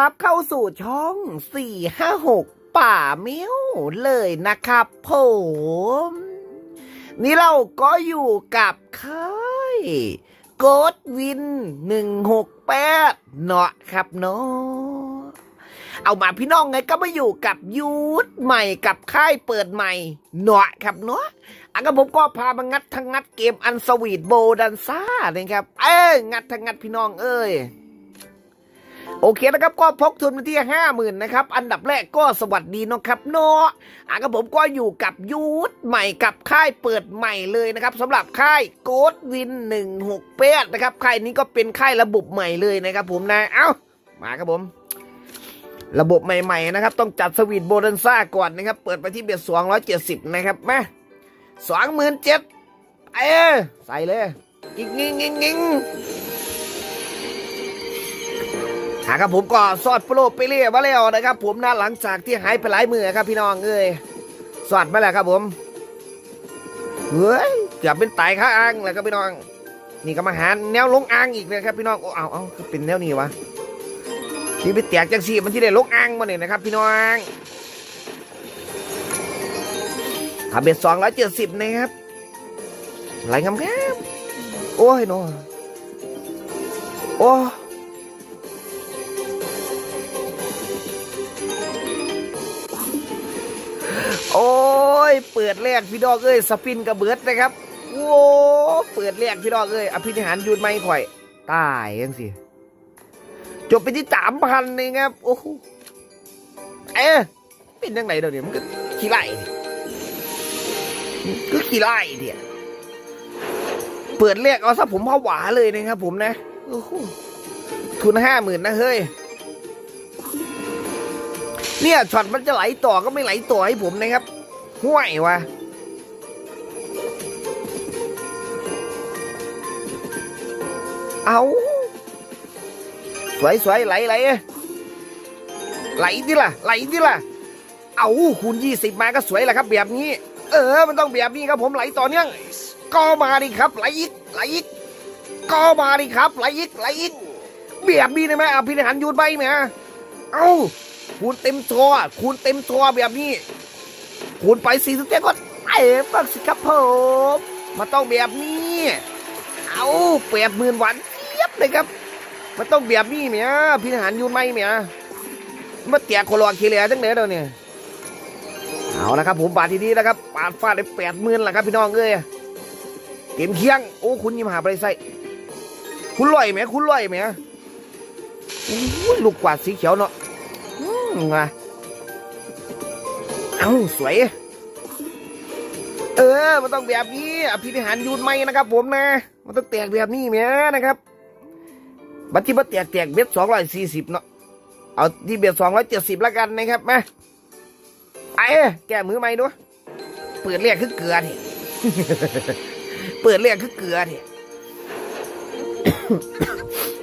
รับเข้าสู่ช่อง 456 ป่าเมี้ยวเลยนะครับผม นี่เราก็อยู่กับค่ายโกดวิน 168 เนาะครับเนาะเอามาพี่น้องไงก็มาอยู่กับยูทใหม่กับค่ายเปิดใหม่เนาะครับเนาะอันก็ผมก็พามางัดทั้งงัดเกมอันสวีทโบดันซ่านะครับ เอ้ยงัดทั้งงัดพี่น้องเอ้ย โอเคนะครับก็พกทุนมาที่ห้าหมื่นนะครับ อันดับแรกก็สวัสดีนะครับเนาะอะกับผมก็อยู่กับยูทใหม่กับค่ายเปิดใหม่เลยนะครับสำหรับค่ายโกดวินหนึ่งหกแปดนะครับค่ายนี้ก็เป็นค่ายระบบใหม่เลยนะครับผมนะเอ้ามาครับผม ระบบใหม่ๆนะครับ ต้องจัดสวีทโบนันซ่าก่อนนะครับ เปิดไปที่เบียดสองร้อยเจ็ดสิบนะครับมาสองหมื่นเจ็ดเออใส่เลยงิงงิงงิง งิงหาครับผมก็สอดโปรไปเรื่อยมาแล้วนะครับ ผมนะหลังจากที่หายไปหลายมือครับพี่น้องเอ้ยสอดมาแล้วครับผมเฮ้ยเกือบเป็นไตข้าอ่างแล้วครับพี่น้อง นี่ก็มาหาแนวลงอ่างอีกเลยครับพี่น้องโอ้เอาเอาคือเป็นแนวนี้วะที่ไปแตกจังสีมันที่ได้ลงอ่างมาเนี่ยนะครับพี่น้องทำเป็นสองร้อยเจ็ดสิบนะครับไหลงามๆโอ้ยโนโอ้ โอ้ย เปิดแรกพี่ดอกเอ้ยสปินกระเบิดนะครับโอ้เปิดแรกพี่ดอกเอ้ยอภินิหารหยุดไม่ข่อยตายยังสิจบไปที่สามพันเองครับโอ้โหเอ๊ะเป็นยังไงเดี๋ยวนี้มันก็ขี้ไล่ก็ขี้ไล่เดียเปิดแรกเอาซะผมผวาเลยนะครับผมนะโอ้โหทุนห้าหมื่นนะเฮ้ย เนี่ยช็อตมันจะไหลต่อก็ไม่ไหลต่อให้ผมนะครับห่วยวะเอาสวยสวยไหลไหลไหลดิล่ะไหลดิล่ะ เอาคูณยี่สิบมาก็สวยแหละครับ แบบนี้ เออ มันต้องแบบนี้ครับผมไหลต่อเนื่องก็มาดิครับ ไหลอีกไหลอีกก็มาดิครับไหลอีกไหลอีกแบบนี้ได้ไหมอภินิหารยูนไปไหมเอ้า คูณเต็มจอคูณเต็มจอแบบนี้ คูณไปสี่สิบเจ็ดก็เอ๋บ้างสิครับผมมันต้องแบบนี้ เอาแปดหมื่นวันเทียบเลยครับ มันต้องแบบนี้เมียพี่ทหารยูนไหมเมียมาเตียโคลอนเคเลียจังเลยเดี๋ยวนี้เอาละครับ ผมบาททีนี้นะครับปาดฟาดได้แปดหมื่นละครับพี่น้องเอ้ยเต็มเคียงโอ้คุณยิ้มหาไปใส่คุณลอยไหมคุณลอยไหมโอ้ลูกกวาดสีเขียวเนาะ อืมมาเอ้าสวย เออ มันต้องแบบนี้อภินิหารยูนไม่นะครับ ผมนะ มันต้องแตกแบบนี้เมียนะครับ บัตรที่บัตรแตกแตกเบ็ดสองร้อยสี่สิบเนาะ เอาที่เบ็ดสองร้อยเจ็ดสิบแล้วกันนะครับมาไอ้แก้มือใหม่ด้วยเปิดเรียกคือเกลือที่เปิดเรียกคือเกลือที่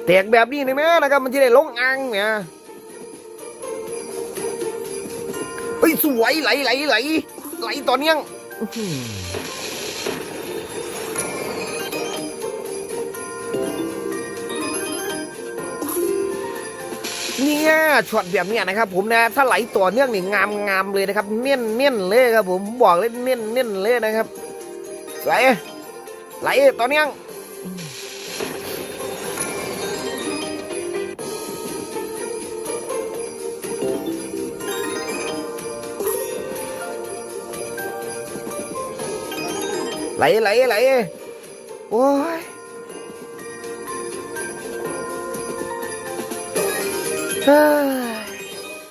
แตกแบบนี้เลยไหมนะครับ มันจะได้ลงอ่างเนี่ย เฮ้ยสวยไหลไหลไหลไหลต่อเนื่องอื้อหือเนี่ยช็อตแบบเนี้ยนะครับ ผมนะถ้าไหลต่อเนื่องนี่งามงามเลยนะครับ เน้นเน้นเลยครับผมบอกเลยเน้นเน้นเลยนะครับสวยไหลต่อเนื่อ ไหลไหลไหลโอ้ยเฮ้ย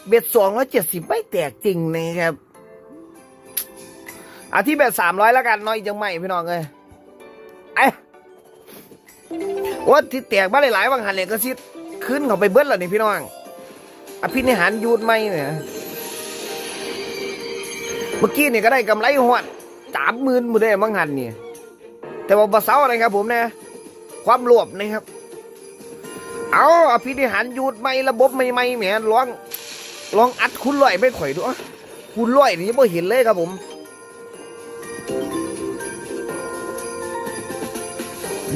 เบ็ดสองร้อยเจ็ดสิบไม่แตกจริงนะครับอาที่เบ็ดสามร้อยแล้วกันน้อยจังไม่พี่น้องเลยไอ้ว่าที่แตกมาหลายๆบางหันเลยก็ซิขึ้นเขาไปเบิ้ลแล้วนี่พี่น้องอภินิหารยูดไหมเนี่ยเมื่อกี้เนี่ยก็ได้กำไรหวด สามหมื่นมือได้บางหันนี่แต่ว่าบาเซาอะไรครับ ผมนะ ความรวบนะครับ เอาอภินิหารหยุดไม่ระบบไม่ไม่แหมลองลองอัดคุณลอยไม่ข่อยดูอะคุณลอยนี่ไม่เห็นเลยครับผม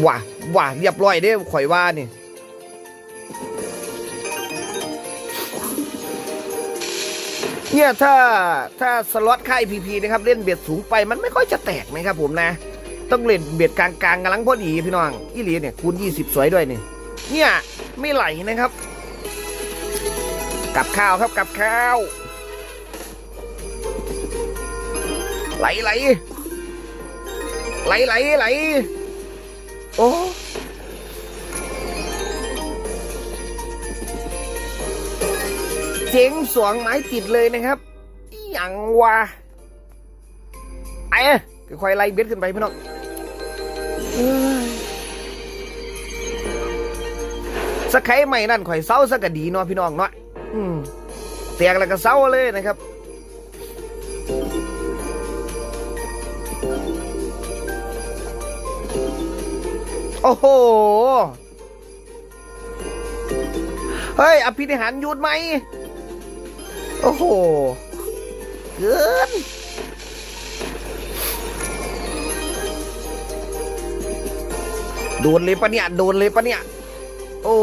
ว่าว่าเรียบร้อยเด้ข่อยว่านี่ เนี่ยถ้าถ้าสล็อตค่ายพีพีนะครับเล่นเบียดสูงไปมันไม่ค่อยจะแตกนะครับผมนะ ต้องเล่นเบียดกลางๆกำลังพอดีพี่น้องอีหลีเนี่ยคูณ 20 สวยด้วยนี่เนี่ยไม่ไหลนะครับกับข้าวครับกับข้าว ไหลไหลไหลไหลไหลโอ้ เจ๋งสวงไม้ติดเลยนะครับอย่างวะไอ้ค่อยไล่เบ็ดขึ้นไปพี่น้องเอ้ยสกไครใหม่นั่นข่อยเศร้าสักกะดีเนาะพี่น้องเนาะอืมเตียกแล้วก็เศร้าเลยนะครับโอ้โห เฮ้ย อภินิหารหยุดไหม โอ้โห เกินโดนเลยปะเนี่ย โดนเลยปะเนี่ย โอ้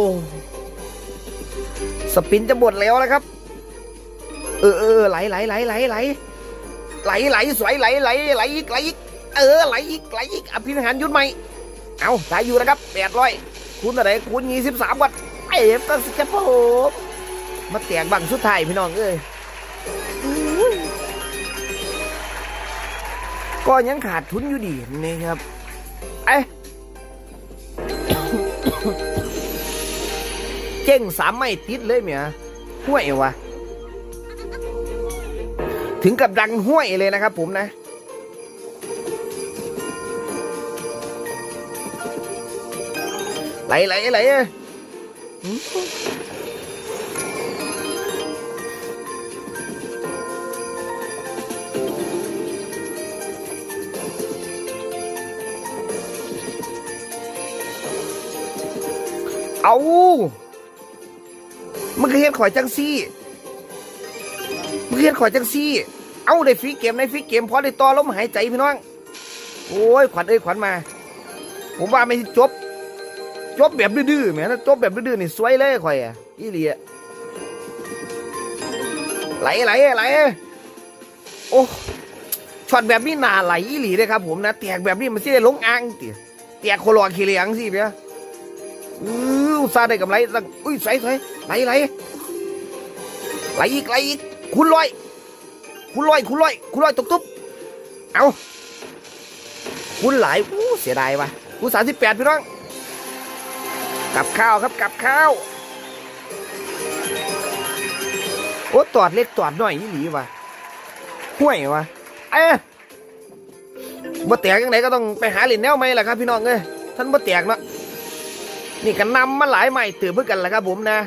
สปินจะหมดแล้วนะครับ เออเออไหลไหลไหลไหลไหลไหลไหลสวยไหลไหลไหลอีกไหลอีกเออไหลอีกไหลอีกอภินิหารหยุดไหมเอาได้อยู่นะครับแปดร้อยคูณอะไรคูณยี่สิบสามวัตเอฟก็สิจะผม มาแตกบังสุดท้ายพี่น้องเอ้ยอุ้ยก็ยังขาดทุนอยู่ดีนี่ครับเอ้ยเจ้งสามไม่ติดเลยเมียห้วยวะถึงกับดังห้วยเลยนะครับผมนะไหลไหลไหล เอามันก็เฮ็ดข่อยจังซี่มันเฮ็ดข่อยจังซี่ เอาได้ฟรีเกมในฟรีเกมพอได้ต่อลมหายใจพี่น้อง โอ้ยขวัญเอ้ยขวัญมา ผมว่าไม่จบ จบแบบดื้อๆแหมถ้าจบแบบดื้อๆนี่สวยเลยข่อยอะอีหลีอะไหลไหลไหลโอ้ช็อตแบบนี้นาไหลอีหลีเลยครับผมนะแตกแบบนี้มันสิได้ลงอ่างติแตกโคลอขี้เลียงสิเพีย อืออุตส่าได้กำไรตั้งอุ้ยใส่ใส่ไหลไหลไหลอีกไหลอีกคุณลอย คุณลอย คุณลอย คุณลอยตุบตุบเอาคุณหลายอู้เสียดายว่ะคุณสามสิบแปดพี่น้องกับข้าวครับกับข้าวโอ้ตอดเล็กตอดน้อยอีหลีวะห่วยวะเอ๊ะบ่แตกยังไงก็ต้องไปหาเหรียญแนวไหมล่ะครับพี่น้องเอ้ยท่านบ่แตกเนาะ นี่กันนำมาหลายใหม่ตื่นเพื่อกันแหละครับผมนะ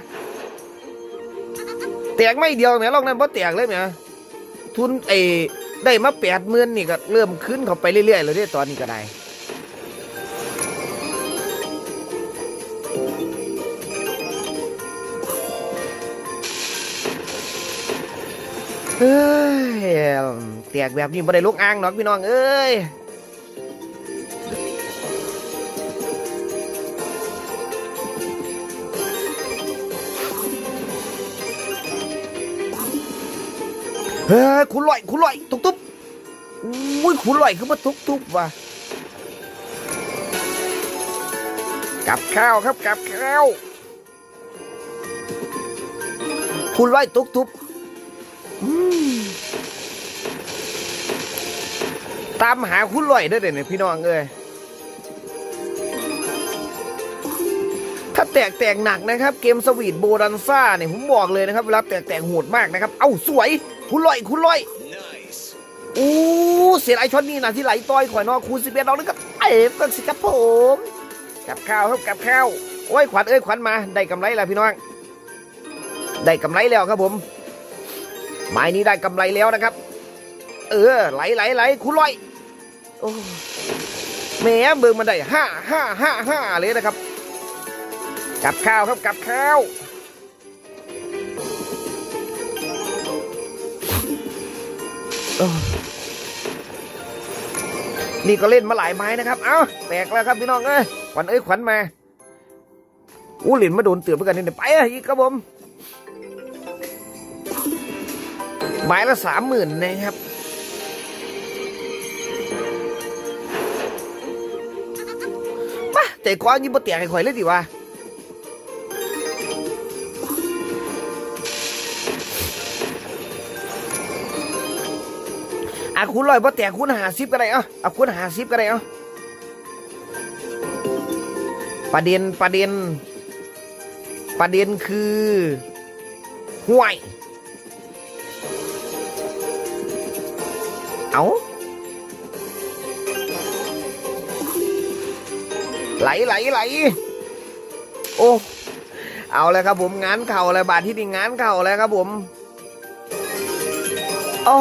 แตกไม่เดียวแหมลองนั้นบ่แตกเลยแหมทุนเอได้มาแปดหมื่นนี่ก็เริ่มขึ้นเข้าไปเรื่อยๆเลยเด้ตอนนี้ก็ได้เฮ้ยแตกแบบนี้บ่ได้ลุกอ่างหรอกพี่น้องเอ้ย คุณลอยคุณลอยตุบตุบอุ้ยคุณลอยคือมาตุบตุบว่ะกับข้าวครับกับข้าวคุณลอยตุบตุบตามหาคุณลอยได้เลยวนี้พี่น้องเอ้ยถ้าแตกแตกหนักนะครับ เกมสวีทโบรันซ่าเนี่ยผมบอกเลยนะครับ เวลาแตกแตกโหดมากนะครับ เอ้าสวย คุณลอยคุณลอยอู้เสียดายช็อตนี้นะที่ไหลต่อยข่อยนอคูณสิบเอ็ดเรานี่ก็เอฟกันสิครับผมกับข้าวครับกับข้าวโอ้ยขวัญเอ้ยขวัญมาได้กำไรแล้วพี่น้องได้กำไรแล้วครับผมไม้นี้ได้กำไรแล้วนะครับ เออไหลไหลไหลคุณลอยโอ้แหม่เบิ่งมันได้ห้าห้าห้าห้าเลยนะครับกับข้าวครับกับข้าว นี่ก็เล่นมาหลายไม้นะครับ เอ้าแตกแล้วครับพี่น้องเอ้ยขวัญเอ้ยขวัญมาอู้หรียญมาโดนเตือนเพื่อกันนี่ไปอะอีกครับผมไม้ละสามหมื่นนะครับมาแต่ก้อนยิบบ่แตกให้ข่อยเลยดิวะ อะคุณลอยบ่แตกคุณหาซิปก็ได้เอะอะคุณหาซิปก็ได้เอะประเด็นประเด็น ประเด็นคือห่วย เอาไหลไหลไหลโอ้เอาเลยครับผมงานเข่าเลยบาทที่นี่งานเข่าเลยครับผม โอ้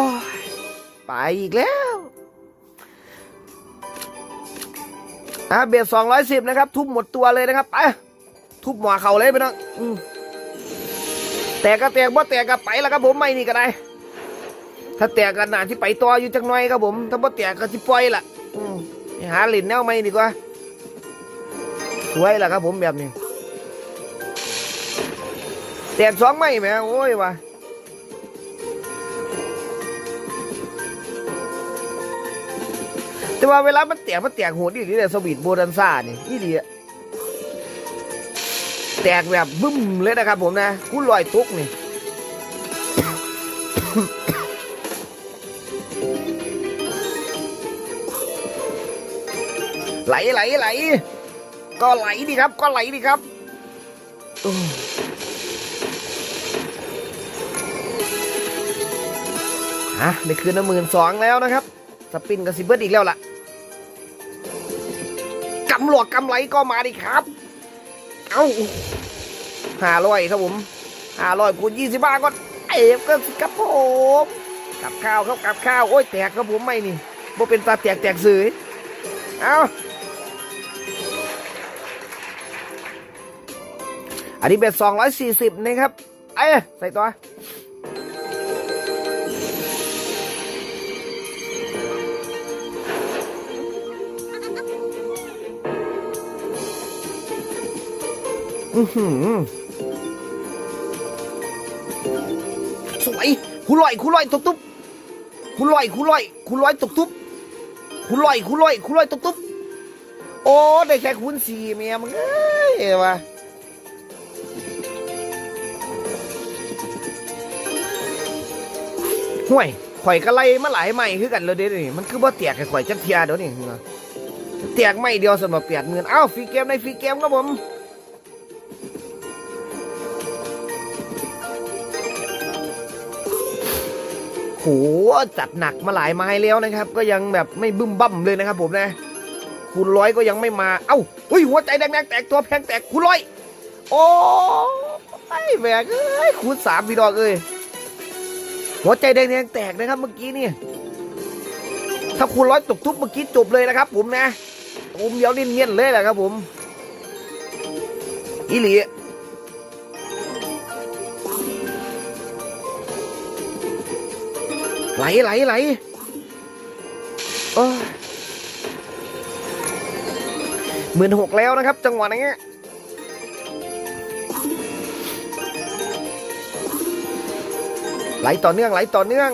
ไปอีกแล้วอะเบียดสองร้อยสิบนะครับ ทุบหมดตัวเลยนะครับไปทุบหัวเข่าเลยไปน้องแตกก็แตกบ่แตกก็ไปแล้วครับผมไม่นี่ก็ได้ ถ้าแตกกันหนาที่ไปต่ออยู่จังหน่อยครับผม ถ้าบ่แตกก็ที่ปล่อยละอืหาหลินแนวไม่ดีกว่าสวยละครับผมแบบนี้แตกสองไม่แหมโอ้ยว่ะ แต่ว่าเวลามันแตกมันแตกโหดอีหลีเลยสวีทโบดันซ่านี่อีหลีอะแตกแบบบึ้มเลยนะครับผมนะคุณลอยตุกนี่ไหลไหลไหลก็ไหลดีครับ ก็ไหลดีครับฮะได้คืนละหมื่นสองแล้วนะครับ สปินกับซิเบิร์ดอีกแล้วล่ะกำหลวกกำไหลก็มาดิครับ เอ้าห้าร้อยครับผมห้าร้อยคูณยี่สิบบาก็เอฟก็สิครับผมกับข้าวครับกับข้าวโอ้ยแตกครับผมไม่นี่บ่เป็นตาแตกแตกสื่อเอ้าอันนี้เบ็ดสองร้อยสี่สิบนะครับ เอ้ยใส่ตัว อือหือสวยคุณลอยคุณลอยตุบตุ๊บคุณลอยคุณลอยคุณลอยตุบตุ๊บคุณลอยคุณลอยคุณลอยตุบตุ๊บโอ้ได้แค่คุณสี่เมียมึงเอ้ยวะห่วยข่อยก็ไล่มาหลายใหม่คือกันเลยเด้นี่มันคือบ่เตียกให้ข่อยจักเทียเดี๋ยวนี้เตียกไม่เดียวสำหรับเปียดเงินอ้าวฟรีเกมในฟรีเกมครับผม จัดหนักมาหลายไม้แล้วนะครับ ก็ยังแบบไม่บึ้มบั่มเลยนะครับผมนะคุณร้อยก็ยังไม่มา เอ้าเฮ้ยหัวใจแดงแตกตัวแพงแตกคุณร้อย โอ้ไอ้แหวกเอ้ยคูณสามพี่ดอกเอ้ยหัวใจแดงๆแตกนะครับเมื่อกี้นี่ถ้าคุณร้อยตกทุบเมื่อกี้จบเลยนะครับ ผมนะผมเดียวนิ่นเงี้ยนเลยแหละครับผมอีหลี ไหลไหลไหลโอ้หมื่นหกแล้วนะครับ จังหวะนี้ไหลต่อเนื่องไหลต่อเนื่อง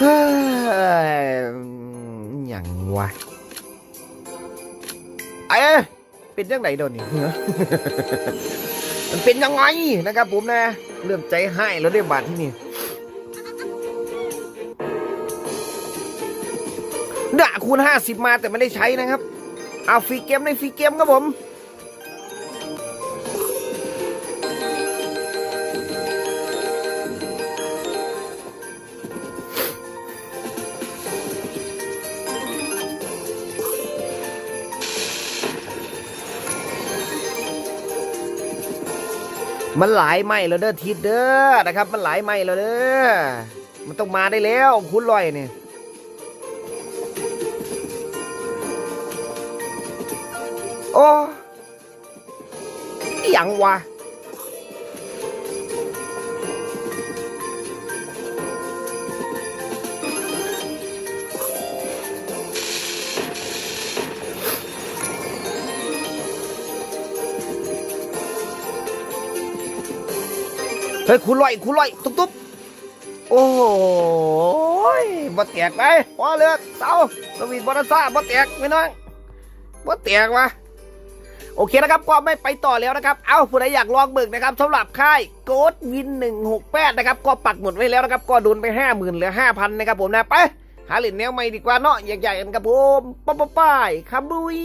เฮ้ยอย่างวะเอ้ย เป็นยังไงโดนนี่เหรอมันเป็นยังไงนะครับ ผมนะ เริ่มใจให้แล้วได้บาทที่นี่ด่าคูณห้าสิบมาแต่ไม่ได้ใช้นะครับเอาฟรีเกมในฟรีเกมครับผม มันหลายไม่แล้วเด้อทิดเด้อนะครับ มันหลายไม่แล้วเด้อมันต้องมาได้แล้วคุณลอยเนี่ยโอ้ยังวะ เฮ้ยคุณลอยคุณลอยตุ๊บตุ๊บโอ้ยบ่แตกไปพอเลือกเสาสวีทบอลซ่าบ่แตกไม่น้องบ่แตกวะโอเคนะครับก็ไม่ไปต่อแล้วนะครับ เอ้าผู้ใดอยากลองเบิกนะครับสำหรับค่ายโกดวิน168นะครับ ก็ปักหมุดไว้แล้วนะครับ ก็โดนไป50,000เหลือ5,000นนะครับผมนะ ไป หาเหรียญแนวใหม่ดีกว่าเนาะอยากๆกันครับผม ป๊อปป้ายคัมบุย